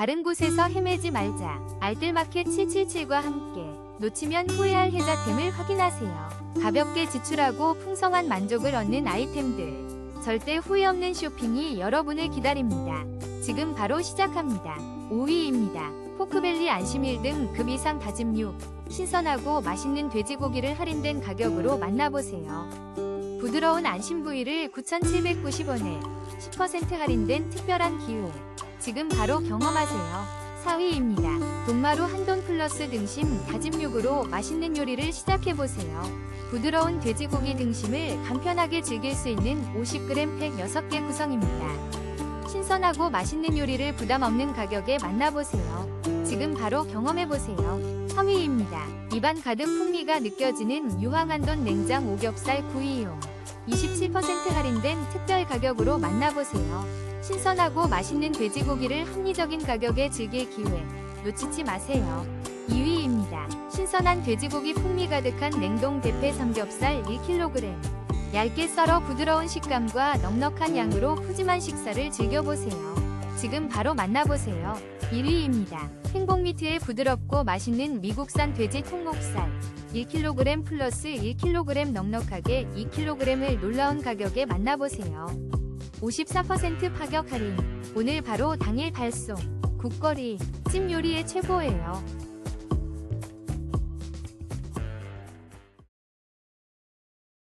다른 곳에서 헤매지 말자. 알뜰마켓 777과 함께 놓치면 후회할 혜자템을 확인하세요. 가볍게 지출하고 풍성한 만족을 얻는 아이템들. 절대 후회 없는 쇼핑이 여러분을 기다립니다. 지금 바로 시작합니다. 5위입니다. 포크벨리 안심 1등 급 이상 다짐 6. 신선하고 맛있는 돼지고기를 할인된 가격으로 만나보세요. 부드러운 안심 부위를 9,790원에 10% 할인된 특별한 기회. 지금 바로 경험하세요. 4위입니다. 돈마루 한돈 플러스 등심 다짐육으로 맛있는 요리를 시작해보세요. 부드러운 돼지고기 등심을 간편하게 즐길 수 있는 50g 팩 6개 구성입니다. 신선하고 맛있는 요리를 부담 없는 가격에 만나보세요. 지금 바로 경험해보세요. 3위입니다. 입안 가득 풍미가 느껴지는 유황한돈 냉장 오겹살 구이용 27% 할인된 특별 가격으로 만나보세요. 신선하고 맛있는 돼지고기를 합리적인 가격에 즐길 기회 놓치지 마세요. 2위입니다. 신선한 돼지고기 풍미 가득한 냉동 대패 삼겹살 1kg. 얇게 썰어 부드러운 식감과 넉넉한 양으로 푸짐한 식사를 즐겨보세요. 지금 바로 만나보세요. 1위입니다. 행복미트의 부드럽고 맛있는 미국산 돼지 통목살 1kg 플러스 1kg 넉넉하게 2kg을 놀라운 가격에 만나보세요. 54% 파격 할인. 오늘 바로 당일 발송. 국거리, 찜 요리의 최고예요.